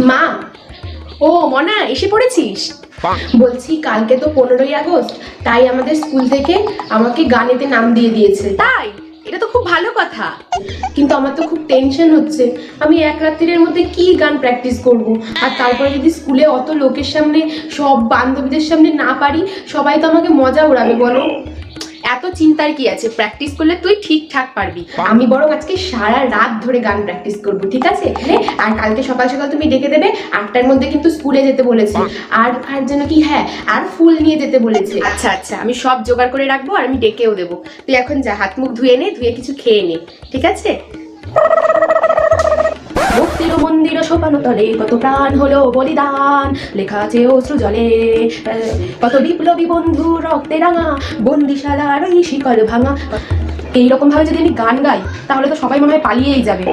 মা ও মনা এসে পড়েছিস? বলছি কালকে তো পনেরোই আগস্ট তাই আমাদের স্কুল থেকে আমাকে গানেতে নাম দিয়ে দিয়েছে। তাই? এটা তো খুব ভালো কথা। কিন্তু আমার তো খুব টেনশন হচ্ছে। আমি এক রাত্রির মধ্যে কি গান প্র্যাকটিস করব? আর তারপরে যদি স্কুলে অত লোকের সামনে সব বান্ধবীদের সামনে না পারি সবাই তো আমাকে মজা উড়াবে বলো। এত চিন্তার কি আছে? প্র্যাকটিস করলে তুই ঠিকঠাক পারবি। আমি বরং আজকে সারা রাত ধরে গান প্র্যাকটিস করব ঠিক আছে? আর কালকে সকাল সকাল তুমি ডেকে দেবে আটটার মধ্যে কিন্তু স্কুলে যেতে বলেছে। আর আর যেন কি হ্যাঁ আর ফুল নিয়ে যেতে বলেছে। আচ্ছা আচ্ছা। আমি সব জোগাড় করে রাখব আর আমি ডেকেও দেবো। তুই এখন যা হাত মুখ ধুয়ে নে ধুয়ে কিছু খেয়ে নে ঠিক আছে? সোপানো তলে কত প্রাণ হলো বলিদান। লেখা আছে অশ্রু জলে। কত বিপ্লবী বন্ধু রক্তে রাঙা, বন্দিশালার ওই শিকল ভাঙা। এইরকম ভাবে যদি আমি গান গাই, তাহলে তো সবাই মনে হয় পালিয়েই যাবে।